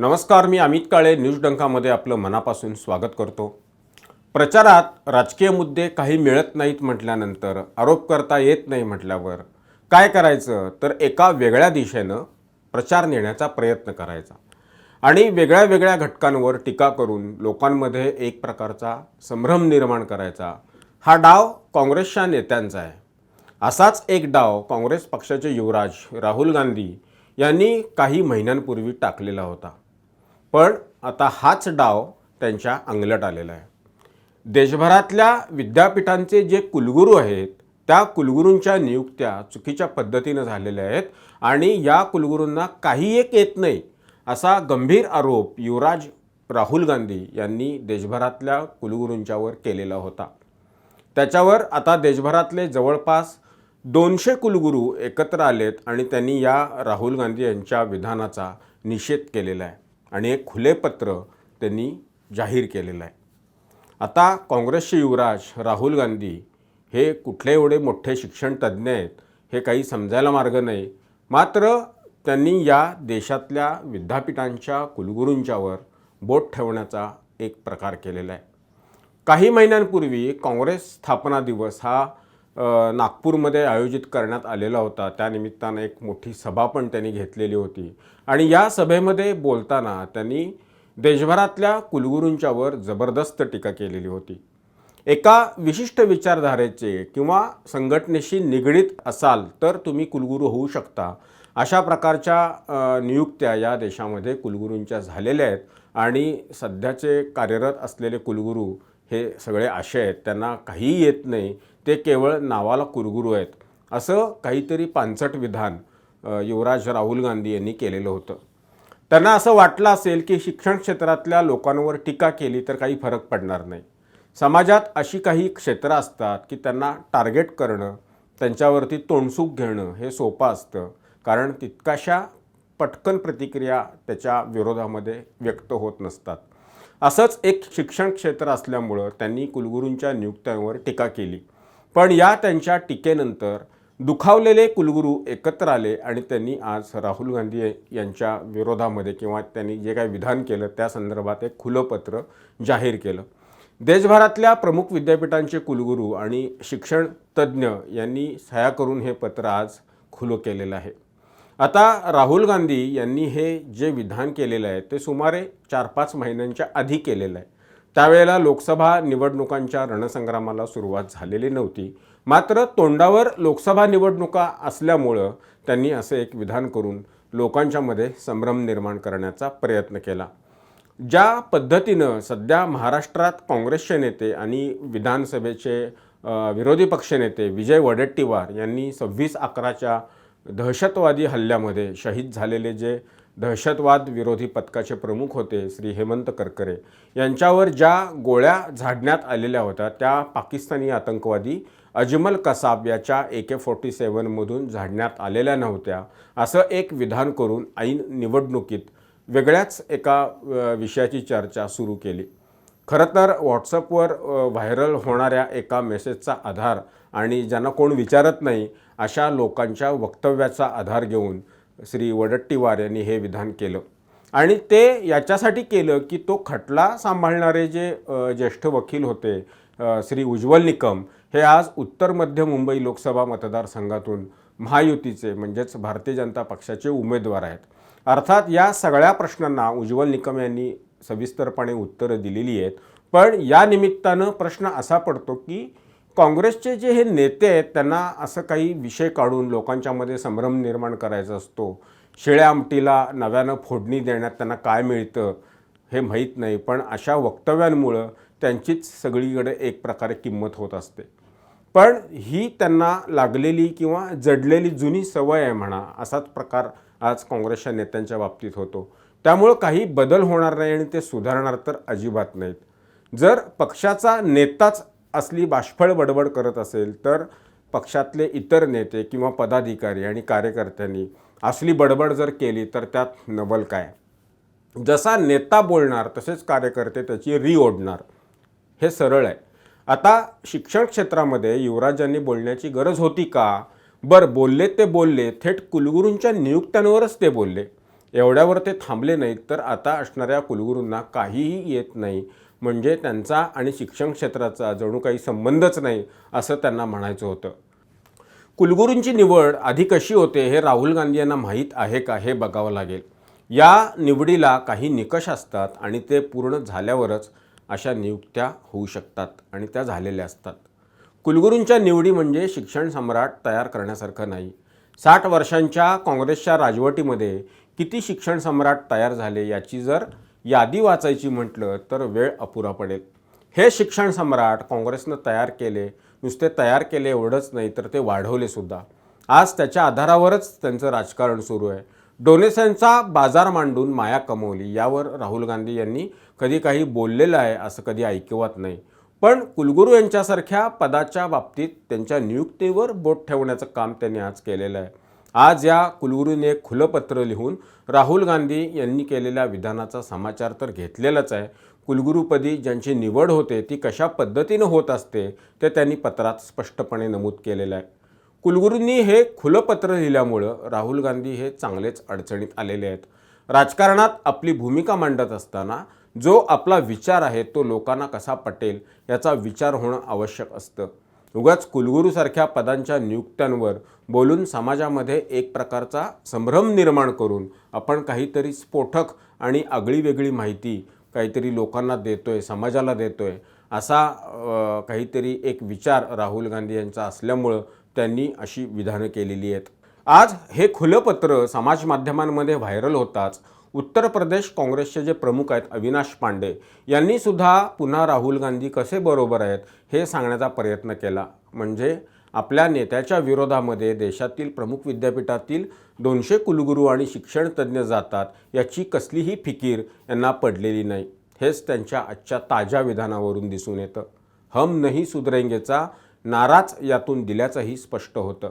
नमस्कार मी अमित काळे. न्यूज डंकामध्ये आपलं मनापासून स्वागत करतो. प्रचारात राजकीय मुद्दे काही मिळत नाहीत म्हटल्यानंतर आरोप करता येत नाही म्हटल्यावर काय करायचं? तर एका वेगळ्या दिशेनं प्रचार नेण्याचा प्रयत्न करायचा. आणि वेगळ्या वेगळ्या घटकांवर टीका करून लोकांमध्ये एक प्रकारचा संभ्रम निर्माण करायचा. हा डाव काँग्रेसच्या नेत्यांचा आहे. असाच एक डाव काँग्रेस पक्षाचे युवराज राहुल गांधी यांनी काही महिन्यांपूर्वी टाकलेला होता. पण आता हाच डाव त्यांच्या अंगलट आलेला आहे. देशभरातल्या विद्यापीठांचे जे कुलगुरू आहेत त्या कुलगुरूंच्या नियुक्त्या चुकीच्या पद्धतीनं झालेल्या आहेत आणि या कुलगुरूंना काही एक येत नाही असा गंभीर आरोप युवराज राहुल गांधी यांनी देशभरातल्या कुलगुरूंच्यावर केलेला होता. त्याच्यावर आता देशभरातले जवळपास दोनशे कुलगुरू एकत्र आलेत आणि त्यांनी या राहुल गांधी यांच्या विधानाचा निषेध केलेला आहे. आणि एक खुले पत्र त्यांनी जाहीर केलेलं आहे. आता काँग्रेसचे युवराज राहुल गांधी हे कुठले एवढे मोठे शिक्षण तज्ज्ञ आहेत हे काही समजायला मार्ग नाही. मात्र त्यांनी या देशातल्या विद्यापीठांच्या कुलगुरूंच्यावर बोट ठेवण्याचा एक प्रकार केलेला आहे. काही महिन्यांपूर्वी काँग्रेस स्थापना दिवस हा नागपूरमध्ये आयोजित करण्यात आलेला होता. त्यानिमित्तानं एक मोठी सभा पण त्यांनी घेतलेली होती. आणि या सभेमध्ये बोलताना त्यांनी देशभरातल्या कुलगुरूंच्यावर जबरदस्त टीका केलेली होती. एका विशिष्ट विचारधारेचे किंवा संघटनेशी निगडीत असाल तर तुम्ही कुलगुरू होऊ शकता. अशा प्रकारच्या नियुक्त्या या देशामध्ये कुलगुरूंच्या झालेल्या आहेत. आणि सध्याचे कार्यरत असलेले कुलगुरू हे सगळे आशय आहेत. त्यांना काहीही येत नाही. ते केवळ नावाला कुलगुरू आहेत. असं काहीतरी पानचट विधान युवराज राहुल गांधी यांनी केलेलं होतं. त्यांना असं वाटलं असेल की शिक्षण क्षेत्रातल्या लोकांवर टीका केली तर काही फरक पडणार नाही. समाजात अशी काही क्षेत्रं असतात की त्यांना टार्गेट करणं त्यांच्यावरती तोंडसूक घेणं हे सोपं असतं. कारण तितकाशा पटकन प्रतिक्रिया त्याच्या विरोधामध्ये व्यक्त होत नसतात. असंच एक शिक्षण क्षेत्र असल्यामुळं त्यांनी कुलगुरूंच्या नियुक्त्यांवर टीका केली. पण या त्यांच्या टीकेनंतर दुखावलेले कुलगुरू एकत्र आले आणि त्यांनी आज राहुल गांधी यांच्या विरोधामध्ये किंवा त्यांनी जे काही विधान केलं त्या संदर्भात एक खुलं पत्र जाहीर केलं. देशभरातल्या प्रमुख विद्यापीठांचे कुलगुरू आणि शिक्षण तज्ज्ञ यांनी सह्या करून हे पत्र आज खुलं केलेलं आहे. आता राहुल गांधी यांनी हे जे विधान केलेलं आहे ते सुमारे चार पाच महिन्यांच्या आधी केलेलं आहे. त्यावेळेला लोकसभा निवडणुकांच्या रणसंग्रामाला सुरुवात झालेली नव्हती. मात्र तोंडावर लोकसभा निवडणुका असल्यामुळं त्यांनी असं एक विधान करून लोकांच्यामध्ये संभ्रम निर्माण करण्याचा प्रयत्न केला. ज्या पद्धतीनं सध्या महाराष्ट्रात काँग्रेसचे नेते आणि विधानसभेचे विरोधी पक्षनेते विजय वडेट्टीवार यांनी सव्वीस अकराच्या दहशतवादी हल्ल्यामध्ये शहीद झालेले जे दहशतवाद विरोधी पथकाचे प्रमुख होते श्री हेमंत करकरे. यांच्यावर ज्या गोळ्या झाडण्यात आलेल्या होत्या त्या पाकिस्तानी आतंकवादी अजमल कसाब याच्या ए के फोर्टी सेवनमधून झाडण्यात आलेल्या नव्हत्या. असं एक विधान करून ऐन निवडणुकीत वेगळ्याच एका विषयाची चर्चा सुरू केली. खरं तर व्हॉट्सअपवर व्हायरल होणाऱ्या एका मेसेजचा आधार आणि ज्यांना कोण विचारत नाही अशा लोकांच्या वक्तव्याचा आधार घेऊन श्री वडट्टीवार यांनी हे विधान केलं. आणि ते याच्यासाठी केलं की तो खटला सांभाळणारे जे ज्येष्ठ वकील होते श्री उज्ज्वल निकम हे आज उत्तर मध्य मुंबई लोकसभा मतदारसंघातून महायुतीचे म्हणजेच भारतीय जनता पक्षाचे उमेदवार आहेत. अर्थात या सगळ्या प्रश्नांना उज्ज्वल निकम यांनी सविस्तरपणे उत्तरं दिलेली आहेत. पण या निमित्तानं प्रश्न असा पडतो की काँग्रेसचे जे हे नेते आहेत त्यांना असं काही विषय काढून लोकांच्यामध्ये संभ्रम निर्माण करायचा असतो. शिळ्या आमटीला नव्यानं फोडणी देण्यात त्यांना काय मिळतं हे माहीत नाही पण अशा वक्तव्यांमुळं त्यांचीच सगळीकडे एक प्रकारे किंमत होत असते. पण ही त्यांना लागलेली किंवा जडलेली जुनी सवय आहे म्हणा असाच प्रकार आज काँग्रेसच्या नेत्यांच्या बाबतीत होतो. त्यामुळं काही बदल होणार नाही आणि ते सुधारणार तर अजिबात नाहीत. जर पक्षाचा नेताच असली बाष्फळ बडबड करत असेल तर पक्षातले इतर नेते किंवा पदाधिकारी आणि कार्यकर्त्यांनी असली बडबड जर केली तर त्यात नवल काय? जसा नेता बोलणार तसेच कार्यकर्ते त्याची री ओढणार. हे सरळ आहे. आता शिक्षण क्षेत्रामध्ये युवराजांनी बोलण्याची गरज होती का? बरं बोलले ते बोलले थेट कुलगुरूंच्या नियुक्त्यांवरच ते बोलले. एवढ्यावर ते थांबले नाहीत तर आता असणाऱ्या कुलगुरूंना काहीही येत नाही. म्हणजे त्यांचा आणि शिक्षण क्षेत्राचा जणू काही संबंधच नाही असं त्यांना म्हणायचं होतं. कुलगुरूंची निवड आधी कशी होते हे राहुल गांधी यांना माहीत आहे का हे बघावं लागेल. या निवडीला काही निकष असतात आणि ते पूर्ण झाल्यावरच अशा नियुक्त्या होऊ शकतात आणि त्या झालेल्या असतात. कुलगुरूंच्या निवडी म्हणजे शिक्षण सम्राट तयार करण्यासारखं नाही. साठ वर्षांच्या काँग्रेसच्या राजवटीमध्ये किती शिक्षण सम्राट तयार झाले याची जर यादी वाचायची म्हटलं तर वेळ अपुरा पडेल. हे शिक्षण सम्राट काँग्रेसनं तयार केले नुसते तयार केले एवढंच नाही तर ते वाढवले सुद्धा. आज त्याच्या आधारावरच त्यांचं राजकारण सुरू आहे. डोनेशनचा बाजार मांडून माया कमवली यावर राहुल गांधी यांनी कधी काही बोललेलं आहे असं कधी ऐकवत नाही. पण कुलगुरू यांच्यासारख्या पदाच्या बाबतीत त्यांच्या नियुक्तीवर बोट ठेवण्याचं काम त्यांनी आज केलेलं आहे. आज या कुलगुरूने एक खुलं पत्र लिहून राहुल गांधी यांनी केलेल्या विधानाचा समाचार तर घेतलेलाच आहे. कुलगुरूपदी ज्यांची निवड होते ती कशा पद्धतीनं होत असते ते त्यांनी पत्रात स्पष्टपणे नमूद केलेलं आहे. कुलगुरूंनी हे खुलं पत्र लिहिल्यामुळं राहुल गांधी हे चांगलेच अडचणीत आलेले आहेत. राजकारणात आपली भूमिका मांडत असताना जो आपला विचार आहे तो लोकांना कसा पटेल याचा विचार होणं आवश्यक असतं. उगाच कुलगुरूसारख्या पदांच्या नियुक्त्यांवर बोलून समाजामध्ये एक प्रकारचा संभ्रम निर्माण करून आपण काहीतरी स्फोटक आणि आगळी वेगळी माहिती काहीतरी लोकांना देतोय समाजाला देतोय असा काहीतरी एक विचार राहुल गांधी यांचा असल्यामुळं त्यांनी अशी विधानं केलेली आहेत. आज हे खुलं पत्र समाज माध्यमांमध्ये व्हायरल होताच उत्तर प्रदेश काँग्रेसचे जे प्रमुख आहेत अविनाश पांडे यांनी सुद्धा पुन्हा राहुल गांधी कसे बरोबर आहेत हे सांगण्याचा प्रयत्न केला. म्हणजे आपल्या नेत्याच्या विरोधामध्ये देशातील प्रमुख विद्यापीठातील दोनशे कुलगुरू आणि शिक्षणतज्ज्ञ जातात याची कसलीही फिकीर यांना पडलेली नाही. हेच त्यांच्या आजच्या ताज्या विधानावरून दिसून येतं. हम नहीं सुधरेंगेचा नाराच यातून दिल्याचंही स्पष्ट होतं.